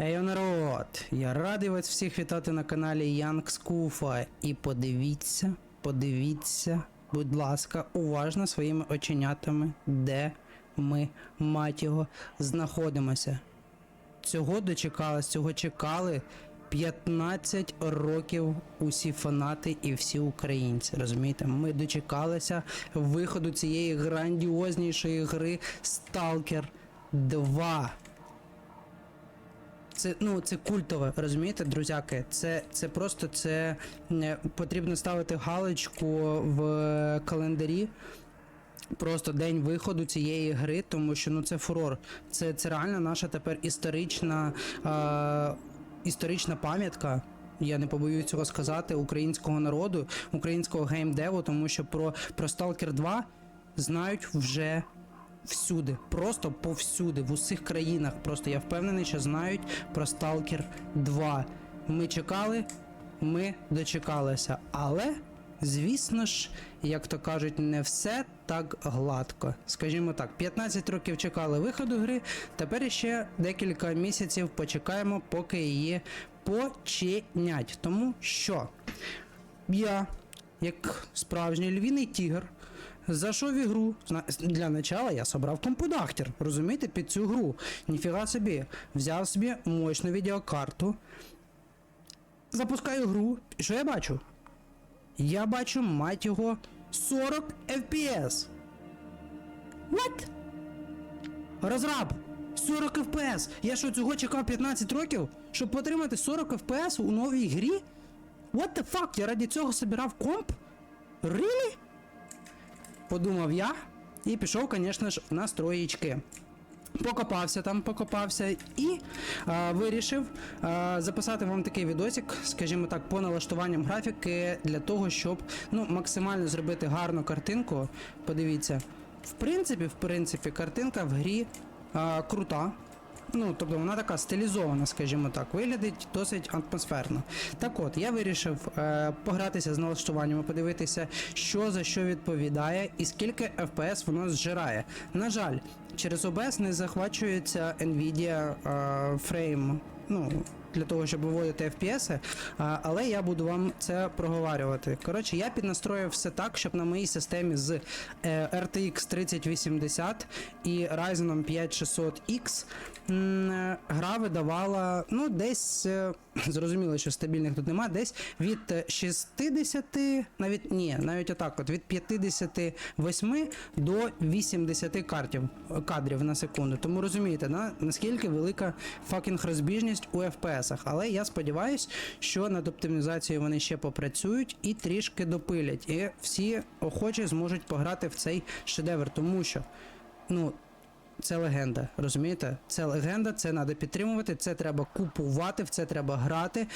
Ей, народ! Я радий вас всіх вітати на каналі Young Скуфа. І подивіться, подивіться, будь ласка, уважно своїми оченятами, де ми, мать його, знаходимося. Цього дочекалось, цього чекали 15 років усі фанати і всі українці. Розумієте? Ми дочекалися виходу цієї грандіознішої гри Stalker 2. Це ну це культове, розумієте, друзяки? Це це просто це потрібно ставити галочку в календарі. Просто день виходу цієї гри, тому що ну це фурор. Це, це реально наша тепер історична, е, історична пам'ятка. Я не побоюсь цього сказати українського народу, українського геймдеву, тому що про, про Stalker 2 знають вже всюди, просто повсюди, в усіх країнах. Просто я впевнений, що знають про Stalker 2. Ми чекали, ми дочекалися. Але, звісно ж, як то кажуть, не все так гладко. Скажімо так, 15 років чекали виходу гри, тепер ще декілька місяців почекаємо, поки її починять. Тому що я, як справжній львіний тігр, зайшов в ігру. Для начала я собрав компудахтер, розумієте, під цю гру. Ніфіга собі. Взяв собі мощну відеокарту. Запускаю гру. І що я бачу? Я бачу, мать його, 40 FPS. What? Розраб! 40 FPS! Я що, цього чекав 15 років, щоб отримати 40 FPS у новій грі? What the fuck? Я раді цього собирав комп? Really? Подумав я і пішов, звісно ж, в настроїчки. Покопався там, покопався і а, вирішив а, записати вам такий відосик, скажімо так, по налаштуванням графіки для того, щоб ну, максимально зробити гарну картинку. Подивіться, в принципі, в принципі, картинка в грі а, крута. Ну, тобто вона така стилізована, скажімо так, виглядить досить атмосферно. Так от, я вирішив е, погратися з налаштуваннями, подивитися, що за що відповідає і скільки FPS воно зжирає. На жаль, через OBS не захвачується Nvidia е, Frame. Ну, для того, щоб виводити FPS, але я буду вам це проговарювати. Коротше, я піднастроїв все так, щоб на моїй системі з е, RTX 3080 і Ryzen 5600X е, гра видавала ну, десь, е, зрозуміло, що стабільних тут нема, десь від е, 60, навіть ні, навіть отак, от від 58 до 80 картів, кадрів на секунду. Тому розумієте, на, наскільки велика факінг розбіжність у FPS. Але я сподіваюся, що над оптимізацією вони ще попрацюють і трішки допилять. І всі охочі зможуть пограти в цей шедевр, тому що, ну. Це легенда, розумієте? Це легенда, це треба підтримувати, це треба купувати, в це треба грати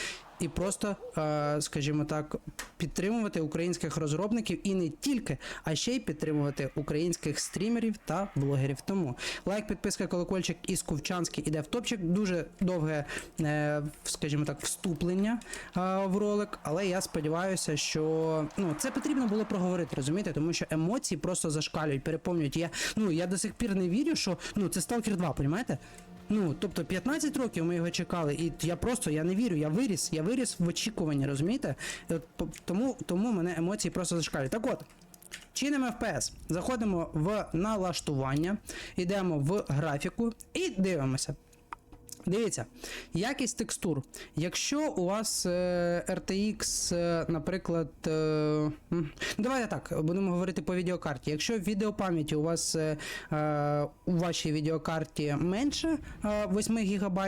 і просто, е, скажімо так, підтримувати українських розробників і не тільки, а ще й підтримувати українських стрімерів та блогерів. Тому лайк, підписка, колокольчик і Скувчанський іде в топчик. Дуже довге, е, скажімо так, вступлення е, в ролик, але я сподіваюся, що ну це потрібно було проговорити, розумієте, тому що емоції просто зашкалюють, переповнюють. Я ну я до сих пір не вірю, що ну це Stalker 2, понімаєте? Ну, тобто 15 років ми його чекали, і я просто я не вірю, я виріс, я виріс в очікуванні, розумієте? От, тому, тому мене емоції просто зашкалюють. Так от. Чинимо FPS. Заходимо в налаштування, йдемо в графіку і дивимося. Дивіться, якість текстур. Якщо у вас е, RTX, е, наприклад, е, давайте так, будемо говорити по відеокарті. Якщо в відеопам'яті у вас е, е, у вашій відеокарті менше е, 8 ГБ,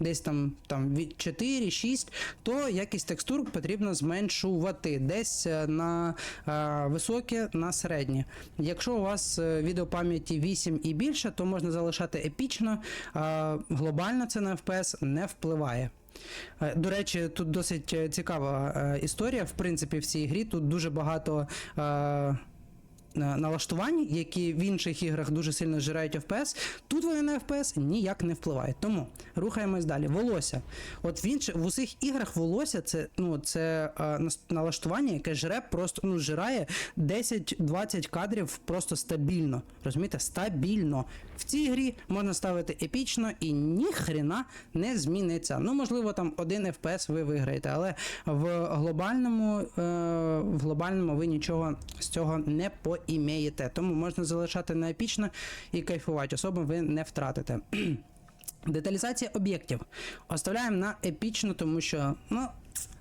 десь там, там 4-6, то якість текстур потрібно зменшувати десь е, на е, високе, на середнє. Якщо у вас е, відеопам'яті 8 і більше, то можна залишати епічно. е, Глобально це на FPS не впливає. Е, До речі, тут досить е, цікава е, історія, в принципі, в цій грі. Тут дуже багато. Налаштувань, які в інших іграх дуже сильно зжирають FPS, тут вони на FPS ніяк не впливають. Тому рухаємось далі. Волосся. От в інших в усіх іграх волосся це ну це нас- налаштування, яке жре просто ну зжирає 10-20 кадрів просто стабільно. Розумієте? Стабільно. В цій грі можна ставити епічно і ніхрена не зміниться. Ну, можливо, там один FPS ви виграєте, але в глобальному, е, в глобальному ви нічого з цього не поімеєте. Тому можна залишати на епічно і кайфувати. Особо ви не втратите. Деталізація об'єктів. Оставляємо на епічно, тому що ну,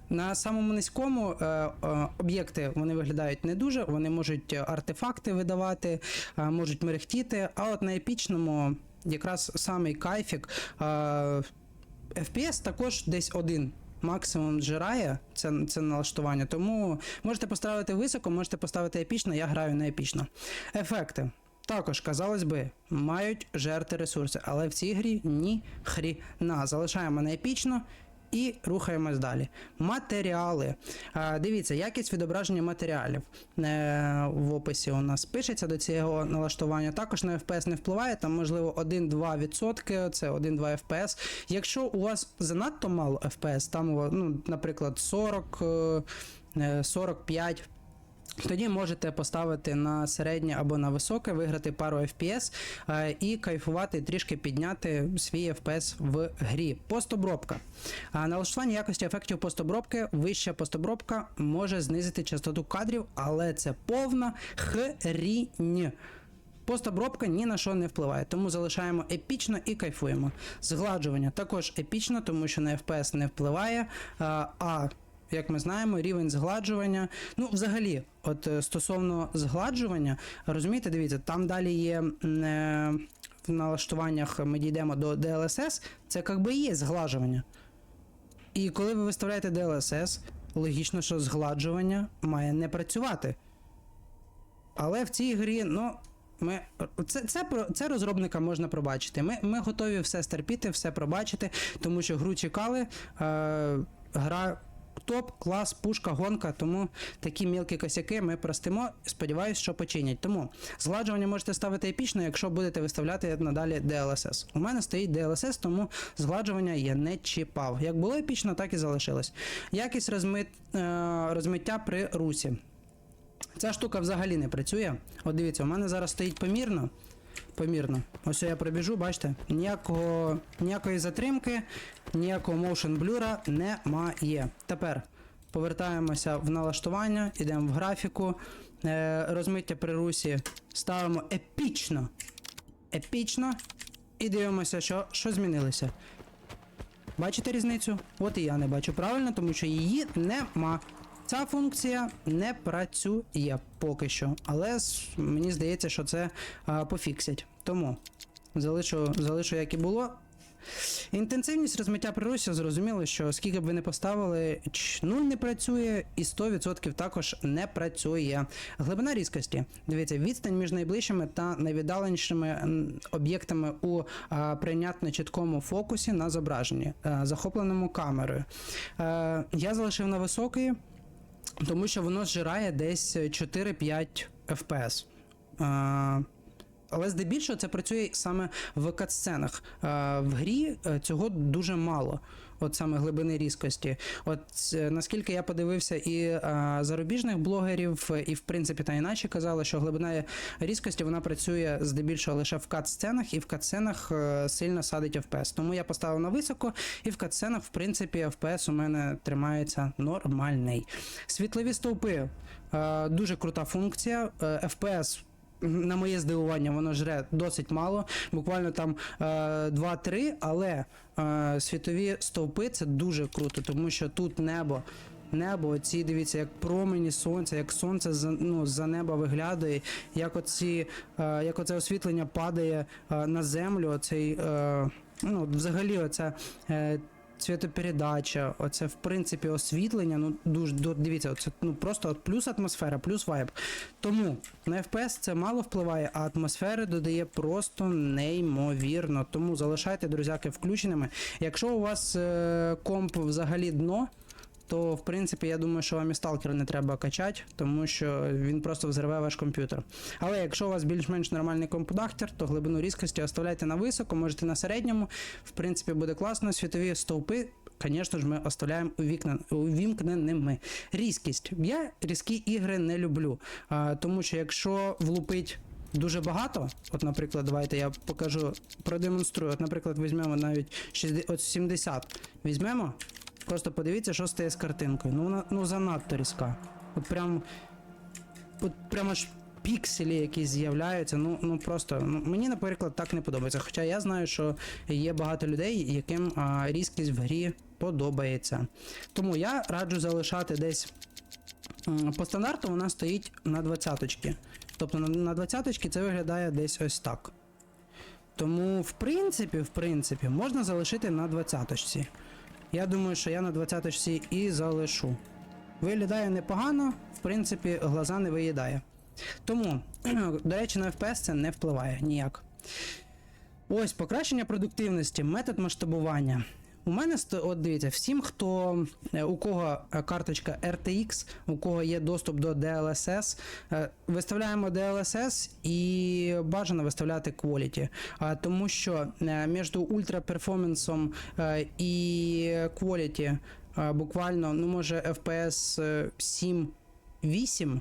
на самому низькому е, е, об'єкти вони виглядають не дуже, вони можуть артефакти видавати, е, можуть мерехтіти, а от на епічному якраз самий кайфік. Е, FPS також десь один. Максимум зжирає це, це налаштування, тому можете поставити високо, можете поставити епічно, я граю на епічно. Ефекти. Також, казалось би, мають жерти ресурси, але в цій грі ні хріна. Залишаємо на епічно і рухаємось далі. Матеріали. Дивіться, якість відображення матеріалів е, в описі у нас пишеться до цього налаштування. Також на FPS не впливає, там можливо 1-2%, це 1-2 FPS. Якщо у вас занадто мало FPS, там, ну, наприклад, 40, е, е, 45. Тоді можете поставити на середнє або на високе, виграти пару FPS е, і кайфувати, трішки підняти свій FPS в грі. Постобробка. А налаштування якості ефектів постобробки, вища постобробка може знизити частоту кадрів, але це повна хрінь. Постобробка ні на що не впливає, тому залишаємо епічно і кайфуємо. Згладжування також епічно, тому що на FPS не впливає. А, а як ми знаємо, рівень згладжування. Ну, взагалі, от е, стосовно згладжування, розумієте, дивіться, там далі є е, в налаштуваннях ми дійдемо до DLSS, це як би і є зглажування. І коли ви виставляєте DLSS, логічно, що згладжування має не працювати. Але в цій грі, ну. Ми це, це, це розробника можна пробачити. Ми, ми готові все стерпіти, все пробачити, тому що гру чекали. Е, гра топ, клас, пушка, гонка. Тому такі мілкі косяки ми простимо. Сподіваюсь, що починять. Тому згладжування можете ставити епічно, якщо будете виставляти надалі DLSS. У мене стоїть DLSS, тому згладжування я не чіпав. Як було епічно, так і залишилось. Якість розмит, е, розмиття при русі. Ця штука взагалі не працює. От дивіться, у мене зараз стоїть помірно. Помірно. Ось я пробіжу, бачите, ніякого, ніякої затримки, ніякого motion блюра немає. Тепер повертаємося в налаштування, йдемо в графіку. Е, розмиття при русі ставимо епічно. Епічно. І дивимося, що, що змінилося. Бачите різницю? От і я не бачу правильно, тому що її нема. Ця функція не працює поки що, але мені здається, що це а, пофіксять. Тому залишу, залишу як і було. Інтенсивність розмиття прирусі, зрозуміло, що скільки б ви не поставили, 0 не працює і 100% також не працює. Глибина різкості. Дивіться, відстань між найближчими та найвіддаленішими об'єктами у а, прийнятно чіткому фокусі на зображенні, а, захопленому камерою. Е, я залишив на високий, тому що воно зжирає десь 4-5 FPS. А, але здебільшого це працює саме в катсценах. В грі е, цього дуже мало. От саме глибини різкості. От е, наскільки я подивився і е, зарубіжних блогерів, і в принципі та іначе казали, що глибина різкості вона працює здебільшого лише в кат-сценах, і в кат-сценах е, сильно садить FPS. Тому я поставив на високо, і в кат-сценах, в принципі, FPS у мене тримається нормальний. Світлові стовпи е, дуже крута функція. Е, FPS на моє здивування, воно жре досить мало, буквально там е, 2-3, але е, світові стовпи це дуже круто, тому що тут небо. Небо, ці дивіться, як промені сонця, як сонце за, ну, за неба виглядає, як оці, е, як оце освітлення падає е, на землю, оцей, е, ну, взагалі, оця е, цвітопередача, оце в принципі освітлення. Ну дуже ду- дивіться, оце ну просто от плюс атмосфера, плюс вайб. Тому на FPS це мало впливає, а атмосфери додає просто неймовірно. Тому залишайте друзяки включеними. Якщо у вас е, комп взагалі дно. То в принципі я думаю, що вам і сталкер не треба качати, тому що він просто взриве ваш комп'ютер. Але якщо у вас більш-менш нормальний компудахтер, то глибину різкості оставляйте на високо, можете на середньому. В принципі, буде класно. Світові стовпи, звісно ж, ми оставляємо увімкненими. Різкість. Я різкі ігри не люблю, тому що якщо влупить. Дуже багато. От, наприклад, давайте я покажу, продемонструю. От, наприклад, візьмемо навіть 60, от 70. Візьмемо. Просто подивіться, що стає з картинкою. Ну, вона ну занадто різка. От прям. От прямо ж пікселі якісь з'являються. Ну, ну просто ну, мені, наприклад, так не подобається. Хоча я знаю, що є багато людей, яким а, різкість в грі подобається. Тому я раджу залишати десь. По стандарту вона стоїть на 20 Тобто на, на 20 це виглядає десь ось так. Тому, в принципі, в принципі, можна залишити на 20 Я думаю, що я на 20 і залишу. Виглядає непогано, в принципі, глаза не виїдає. Тому, до речі, на FPS це не впливає ніяк. Ось покращення продуктивності, метод масштабування. У мене от дивіться, всім, хто е, у кого е, карточка RTX, у кого є доступ до DLSS, е, виставляємо DLSS і бажано виставляти Quality. Тому що між ультра перформансом і Quality буквально, ну може FPS е, 7-8,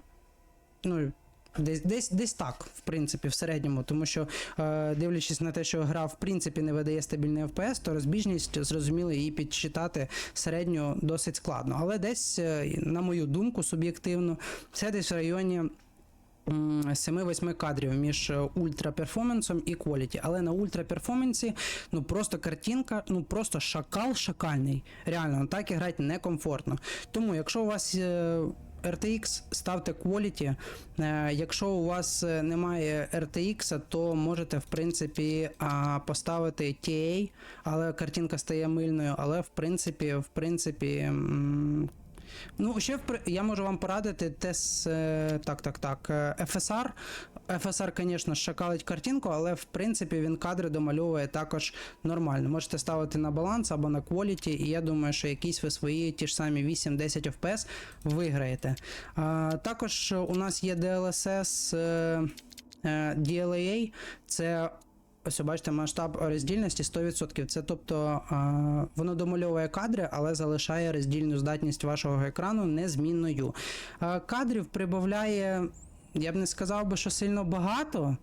ну, Десь, десь, десь так, в принципі, в середньому, тому що, е, дивлячись на те, що гра в принципі не видає стабільний FPS, то розбіжність, зрозуміло, її підсчитати середньо досить складно. Але десь, е, на мою думку, суб'єктивно, це десь в районі. 7-8 кадрів між ультра перформансом і quality. Але на ультра перформансі ну просто картинка, ну просто шакал шакальний. Реально, так і грати некомфортно. Тому, якщо у вас е, RTX, ставте quality. Е, Якщо у вас е, немає RTX, то можете в принципі поставити TA, але картинка стає мильною. Але в принципі, в принципі. Ну, ще я можу вам порадити тес. е, Так, так, так. е, FSR. FSR, звісно, шакалить картинку, але в принципі він кадри домальовує також нормально. Можете ставити на баланс або на quality, і я думаю, що якісь ви свої ті ж самі 8-10 FPS виграєте. А, також у нас є DLSS е, DLAA, це. Ось бачите, масштаб роздільності 100%. Це тобто воно домальовує кадри, але залишає роздільну здатність вашого екрану незмінною. Кадрів прибавляє, я б не сказав би, що сильно багато.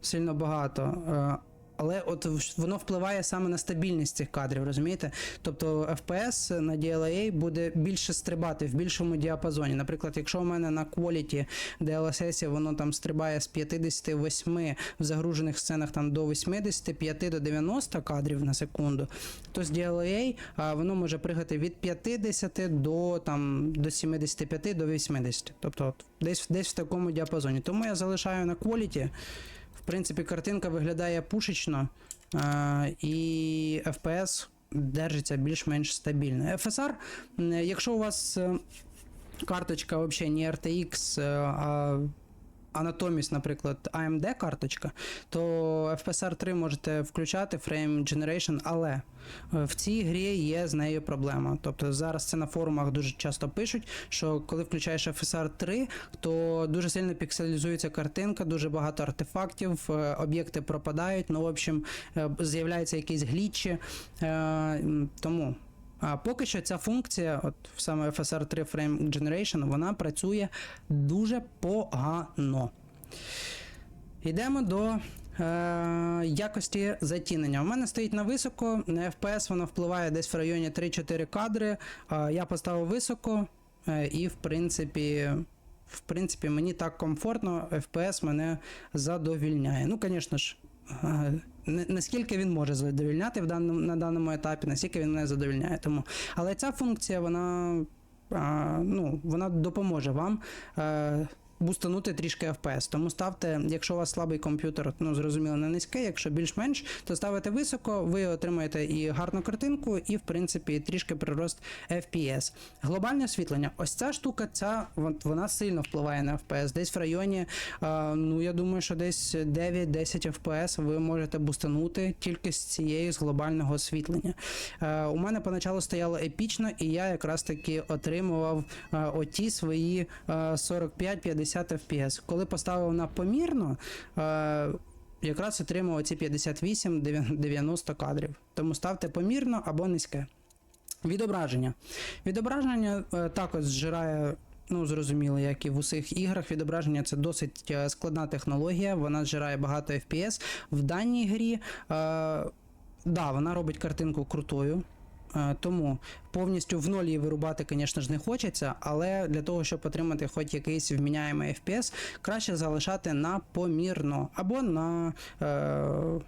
Сильно багато. Але от воно впливає саме на стабільність цих кадрів, розумієте? Тобто FPS на DLA буде більше стрибати в більшому діапазоні. Наприклад, якщо у мене на Quality DLSS воно там стрибає з 58 в загружених сценах там до 85 до 90 кадрів на секунду, то з DLA воно може пригати від 50 до там до 75 до 80. Тобто десь, десь в такому діапазоні. Тому я залишаю на Quality. Принципі, картинка виглядає пушечно, а, і FPS держиться більш-менш стабільно. FSR, якщо у вас е, карточка взагалі не RTX, е, а Anatomis, наприклад, AMD карточка, то FPSR 3 можете включати Frame Generation, але е, в цій грі є з нею проблема. Тобто зараз це на форумах дуже часто пишуть, що коли включаєш FSR 3, то дуже сильно пікселізується картинка, дуже багато артефактів, е, об'єкти пропадають. Ну, в общем, е, з'являються якісь глічі. Тому. А поки що ця функція, от саме FSR 3 Frame Generation, вона працює дуже погано. Йдемо до е, якості затінення. У мене стоїть на високо, на FPS воно впливає десь в районі 3-4 кадри. Е, я поставив високо, е, і в принципі. В принципі, мені так комфортно, FPS мене задовільняє. Ну, звісно ж, наскільки він може задовільняти в даному, на даному етапі, наскільки він не задовільняє. Тому. Але ця функція, вона, ну, вона допоможе вам е, бустанути трішки FPS. Тому ставте, якщо у вас слабий комп'ютер, ну зрозуміло, не низький, якщо більш-менш, то ставите високо, ви отримаєте і гарну картинку, і в принципі трішки прирост FPS. Глобальне освітлення, ось ця штука, ця вона сильно впливає на FPS. Десь в районі, ну я думаю, що десь 9-10 FPS ви можете бустанути тільки з цієї з глобального освітлення. Е, у мене поначалу стояло епічно, і я якраз таки отримував е, оті свої е, 45-50. 50 FPS. Коли поставив на помірно, е, якраз отримав ці 58-90 кадрів. Тому ставте помірно або низьке. Відображення. Відображення е, також зжирає. Ну, зрозуміло, як і в усіх іграх, відображення це досить е, складна технологія, вона зжирає багато FPS. В даній грі, е, да, вона робить картинку крутою, Е, Тому повністю в ноль її вирубати, звісно ж, не хочеться, але для того, щоб отримати хоч якийсь вміняємий FPS, краще залишати на помірно або на. Е,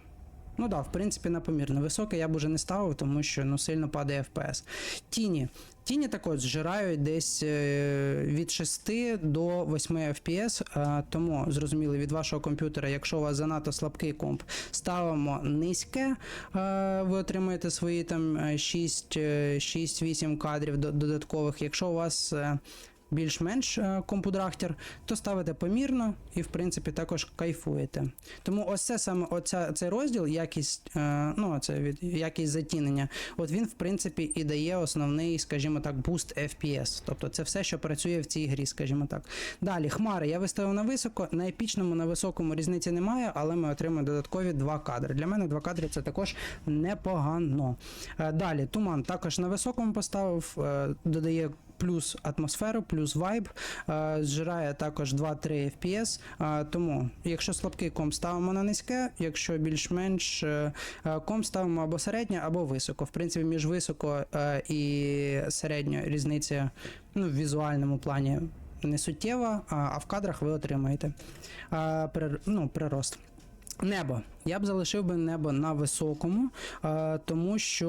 Ну да, в принципі, на помірно. Високе я б уже не ставив, тому що ну, сильно падає FPS. Тіні. Тіні також зжирають десь е, від 6 до 8 FPS, е, тому зрозуміло від вашого комп'ютера, якщо у вас занадто слабкий комп, ставимо низьке, е, ви отримаєте свої там 6-8 кадрів додаткових. Якщо у вас більш-менш е, компудрахтер, то ставите помірно і, в принципі, також кайфуєте. Тому ось це саме оця, цей розділ, якість, е, ну, це від, якість затінення, от він, в принципі, і дає основний, скажімо так, буст FPS. Тобто це все, що працює в цій грі, скажімо так. Далі, хмари я виставив на високо, на епічному, на високому різниці немає, але ми отримаємо додаткові два кадри. Для мене два кадри це також непогано. Е, Далі, туман також на високому поставив, додає плюс атмосферу, плюс вайб, е, зжирає також 2-3 FPS. е, Тому, якщо слабкий комп ставимо на низьке, якщо більш-менш е, комп ставимо або середньо, або високо. В принципі, між високо і середньо різниця ну, в візуальному плані не суттєва, а в кадрах ви отримаєте ну, прирост. Небо. Я б залишив би небо на високому, е, тому що,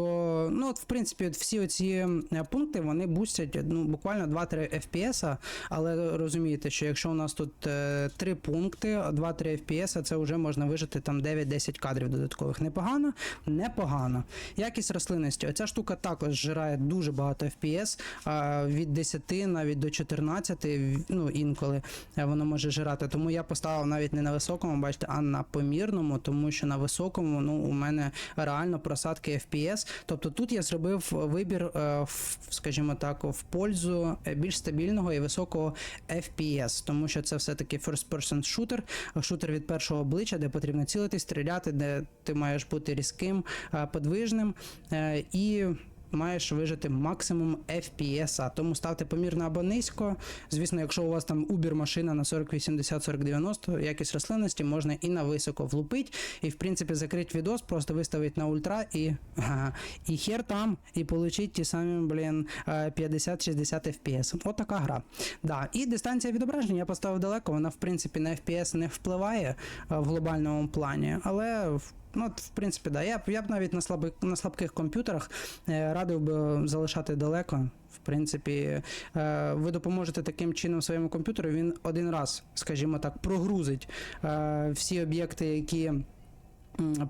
ну, от, в принципі, от всі оці е, пункти вони бустять ну, буквально 2-3 FPS, але розумієте, що якщо у нас тут е, 3 пункти, 2-3 FPS, це вже можна вижити там 9-10 кадрів додаткових. Непогано, непогано. Якість рослинності. Оця штука також зжирає дуже багато FPS, е, від 10 навіть до 14, ну, інколи е, воно може жирати. Тому я поставив навіть не на високому, бачите, а на помірному, тому що на високому ну, у мене реально просадки FPS. Тобто тут я зробив вибір, е, скажімо так, в пользу більш стабільного і високого FPS, тому що це все-таки first-person shooter, шутер від першого обличчя, де потрібно цілити, стріляти, де ти маєш бути різким, е, подвижним е, і. Маєш вижити максимум FPS, тому ставте помірно або низько. Звісно, якщо у вас там Uber машина на 40, 80, 40, 90, якість рослинності можна і на високо влупить, і в принципі закрити відос, просто виставити на ультра і, ага, і хер там, і получить ті самі, блін, е, 50-60 FPS. От така гра. Да. І дистанція відображення я поставив далеко, вона в принципі на FPS не впливає е, в глобальному плані, але Ну, от, в принципі, да. Я б я б навіть на слабих на слабких комп'ютерах е, радив би залишати далеко. В принципі, е, ви допоможете таким чином своєму комп'ютеру. Він один раз, скажімо так, прогрузить е, всі об'єкти, які.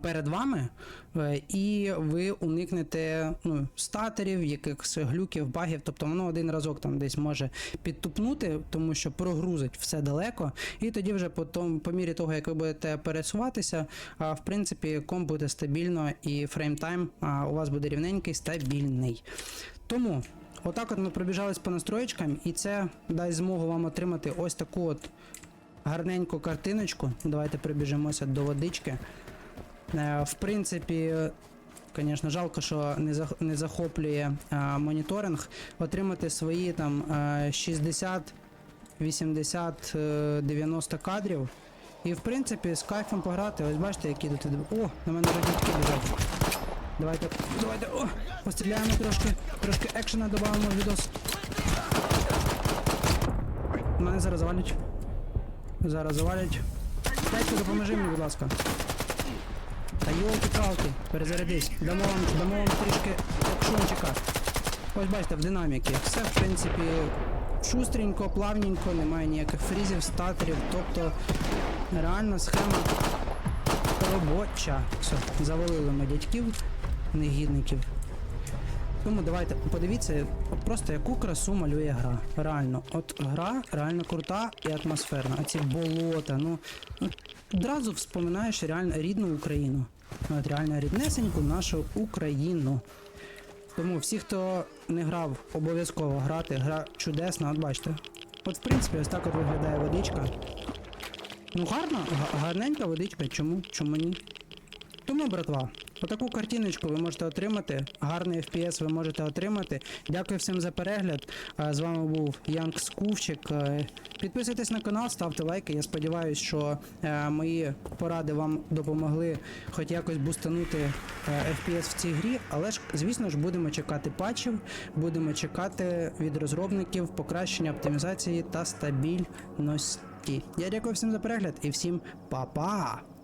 Перед вами, е, і ви уникнете ну, статерів, якихось глюків, багів. Тобто воно один разок там десь може підтупнути, тому що прогрузить все далеко, і тоді вже по, тому, по мірі того, як ви будете пересуватися, в принципі, комп буде стабільно і фреймтайм у вас буде рівненький, стабільний. Тому, отак от ми пробіжались по настроєчкам, і це дасть змогу вам отримати ось таку от гарненьку картиночку. Давайте прибіжимося до водички. Е, В принципі, звісно, жалко, що не, захоплює е, моніторинг. Отримати свої там е, 60, 80, е, 90 кадрів. І в принципі з кайфом пограти. Ось бачите, які тут. О, на мене вже дітки біжать. Давайте, давайте, о, постріляємо трошки, трошки екшена додамо в відос. Мене зараз завалять. Зараз завалять. Дайте, допоможи мені, будь ласка. Та йолки-палки, перезарядись. Дамо вам, дамо вам трішки екшончика. Ось бачите, в динаміки. Все, в принципі, шустренько, плавненько, немає ніяких фрізів, статорів, тобто реально схема робоча. Все, завалили ми дядьків, негідників. Тому давайте подивіться, просто яку красу малює гра. Реально, от гра реально крута і атмосферна. А ці болота, ну ну, одразу вспоминаєш реально рідну Україну. Ну, От реально ріднесеньку нашу Україну. Тому всі, хто не грав, обов'язково грати. Гра чудесна, от бачите. От в принципі, ось так от виглядає водичка. Ну гарна, гарненька водичка, чому? Чому ні? Тому, братва, отаку картиночку ви можете отримати. Гарний FPS ви можете отримати. Дякую всім за перегляд. З вами був Янг Скувчик. Підписуйтесь на канал, ставте лайки. Я сподіваюся, що е, мої поради вам допомогли хоч якось бустанути е, FPS в цій грі. Але ж, звісно ж, будемо чекати патчів, будемо чекати від розробників покращення оптимізації та стабільності. Я дякую всім за перегляд і всім па-па!